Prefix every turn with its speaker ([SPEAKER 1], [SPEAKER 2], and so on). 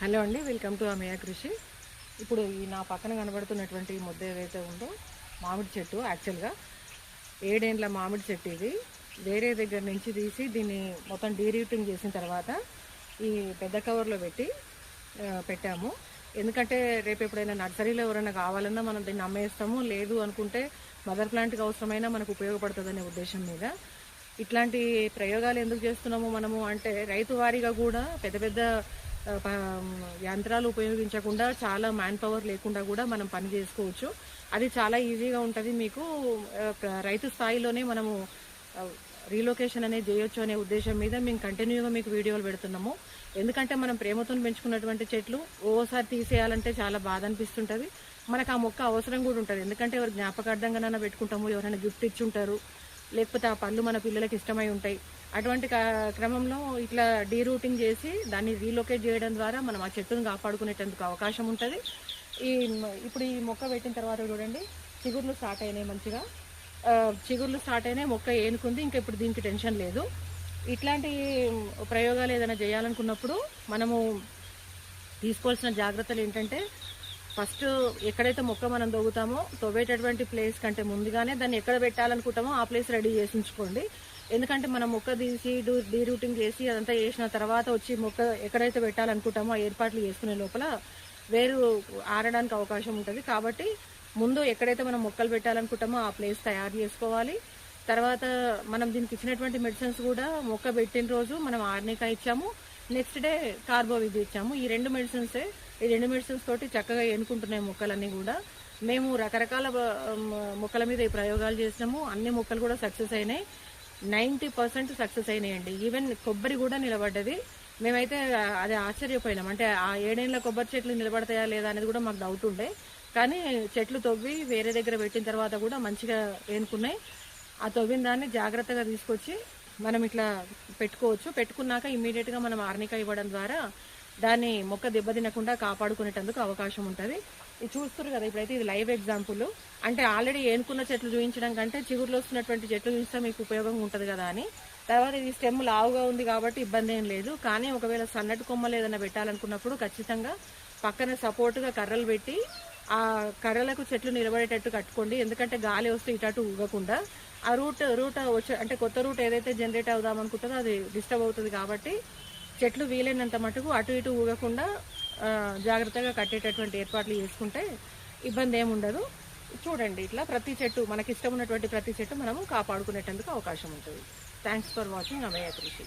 [SPEAKER 1] Hello అండి welcome to అమేయ కృషి. ఇప్పుడు ఈ నా పక్కన కనబడుతున్నటువంటి ముద్ద ఏదైతే ఉందో మామిడి చెట్టు యాక్చువల్గా ఏడేండ్ల మామిడి చెట్టు ఇది. వేరే దగ్గర నుంచి తీసి దీన్ని మొత్తం డీరూటింగ్ చేసిన తర్వాత ఈ పెద్ద కవర్లో పెట్టి పెట్టాము. ఎందుకంటే రేపు ఎప్పుడైనా నర్సరీలో ఎవరైనా కావాలన్నా మనం దీన్ని అమ్మేస్తాము లేదు అనుకుంటే మదర్ ప్లాంట్కి అవసరమైన మనకు ఉపయోగపడుతుందనే ఉద్దేశం మీద. ఇట్లాంటి ప్రయోగాలు ఎందుకు చేస్తున్నాము మనము అంటే రైతు వారీగా కూడా పెద్ద పెద్ద యంత్రాలు ఉపయోగించకుండా చాలా మ్యాన్ పవర్ లేకుండా కూడా మనం పని చేసుకోవచ్చు. అది చాలా ఈజీగా ఉంటుంది మీకు. రైతు స్థాయిలోనే మనము రీలొకేషన్ అనేది చేయొచ్చు అనే ఉద్దేశం మీద మేము కంటిన్యూగా మీకు వీడియోలు పెడుతున్నాము. ఎందుకంటే మనం ప్రేమతో పెంచుకున్నటువంటి చెట్లు ఓసారి తీసేయాలంటే చాలా బాధ అనిపిస్తుంటుంది. మనకు ఆ మొక్క అవసరం కూడా ఉంటుంది. ఎందుకంటే ఎవరు జ్ఞాపకార్థంగానైనా పెట్టుకుంటాము ఎవరైనా గిఫ్ట్ ఇచ్చుంటారు. లేకపోతే ఆ పళ్ళు మన పిల్లలకి ఇష్టమై ఉంటాయి. అటువంటి క్రమంలో ఇట్లా డీరూటింగ్ చేసి దాన్ని రీలొకేట్ చేయడం ద్వారా మనం ఆ చెట్టును కాపాడుకునేటందుకు అవకాశం ఉంటుంది. ఈ ఇప్పుడు ఈ మొక్క పెట్టిన తర్వాత చూడండి చిగుర్లు స్టార్ట్ అయినాయి మంచిగా. చిగుర్లు స్టార్ట్ అయినాయి మొక్క ఏనుకుంది ఇంకా ఇప్పుడు దీనికి టెన్షన్ లేదు. ఇట్లాంటి ప్రయోగాలు ఏదైనా చేయాలనుకున్నప్పుడు మనము తీసుకోవాల్సిన జాగ్రత్తలు ఏంటంటే ఫస్ట్ ఎక్కడైతే మొక్క మనం దొగుతామో తొవ్వేటటువంటి ప్లేస్ కంటే ముందుగానే దాన్ని ఎక్కడ పెట్టాలనుకుంటామో ఆ ప్లేస్ రెడీ చేసి ఉంచుకోండి. ఎందుకంటే మనం మొక్క తీసి డీ రూటింగ్ చేసి అదంతా చేసిన తర్వాత వచ్చి మొక్క ఎక్కడైతే పెట్టాలనుకుంటామో ఆ ఏర్పాట్లు చేసుకునే లోపల వేరు ఆరడానికి అవకాశం ఉంటుంది. కాబట్టి ముందు ఎక్కడైతే మనం మొక్కలు పెట్టాలనుకుంటామో ఆ ప్లేస్ తయారు చేసుకోవాలి. తర్వాత మనం దీనికి ఇచ్చినటువంటి మెడిసిన్స్ కూడా మొక్క పెట్టిన రోజు మనం ఆర్నికా ఇచ్చాము. నెక్స్ట్ డే కార్బోవిధి ఇచ్చాము. ఈ రెండు మెడిసిన్సే ఈ రెండు మెడిసిన్స్ తోటి చక్కగా ఎన్నుకుంటున్నాయి మొక్కలన్నీ కూడా. మేము రకరకాల మొక్కల మీద ఈ ప్రయోగాలు చేసినాము. అన్ని మొక్కలు కూడా సక్సెస్ అయినాయి. నైంటీ పర్సెంట్ సక్సెస్ అయినాయండి. ఈవెన్ కొబ్బరి కూడా నిలబడ్డది. మేమైతే అది ఆశ్చర్యపోయినాం. అంటే ఆ ఏడేళ్ళ కొబ్బరి చెట్లు నిలబడతాయా లేదా అనేది కూడా మాకు డౌట్ ఉండే. కానీ చెట్లు తవ్వి వేరే దగ్గర పెట్టిన తర్వాత కూడా మంచిగా ఏనుకున్నాయి ఆ తవ్విన దాన్ని జాగ్రత్తగా తీసుకొచ్చి మనం ఇట్లా పెట్టుకోవచ్చు. పెట్టుకున్నాక ఇమ్మీడియట్గా మనం ఆర్నిక ఇవ్వడం ద్వారా దాన్ని మొక్క దెబ్బతినకుండా కాపాడుకునేటందుకు అవకాశం ఉంటుంది. ఇది చూస్తారు కదా ఇప్పుడైతే ఇది లైవ్ ఎగ్జాంపుల్ అంటే ఆల్రెడీ ఏనుకున్న చెట్లు చూపించడం కంటే చిగురులో వస్తున్నటువంటి చెట్లు చూస్తే మీకు ఉపయోగం ఉంటుంది కదా అని. తర్వాత ఇది స్టెమ్ లావుగా ఉంది కాబట్టి ఇబ్బంది ఏం లేదు. కానీ ఒకవేళ సన్నటి కొమ్మలు ఏదైనా పెట్టాలనుకున్నప్పుడు ఖచ్చితంగా పక్కన సపోర్ట్గా కర్రలు పెట్టి ఆ కర్రలకు చెట్లు నిలబడేటట్టు కట్టుకోండి. ఎందుకంటే గాలి వస్తే ఇటు అటు ఊగకుండా ఆ రూట్ రూట్ వచ్చే అంటే కొత్త రూట్ ఏదైతే జనరేట్ అవుదాం అనుకుంటుందో అది డిస్టర్బ్ అవుతుంది కాబట్టి చెట్లు వీలైనంత మటుకు అటు ఇటు ఊగకుండా జాగ్రత్తగా కట్టేటటువంటి ఏర్పాట్లు చేసుకుంటే ఇబ్బంది ఏమి ఉండదు. చూడండి ఇట్లా ప్రతి చెట్టు మనకి ఇష్టం ఉన్నటువంటి ప్రతి చెట్టు మనము కాపాడుకునేటందుకు అవకాశం ఉంటుంది. థ్యాంక్స్ ఫర్ వాచింగ్ అమయ్య కృషి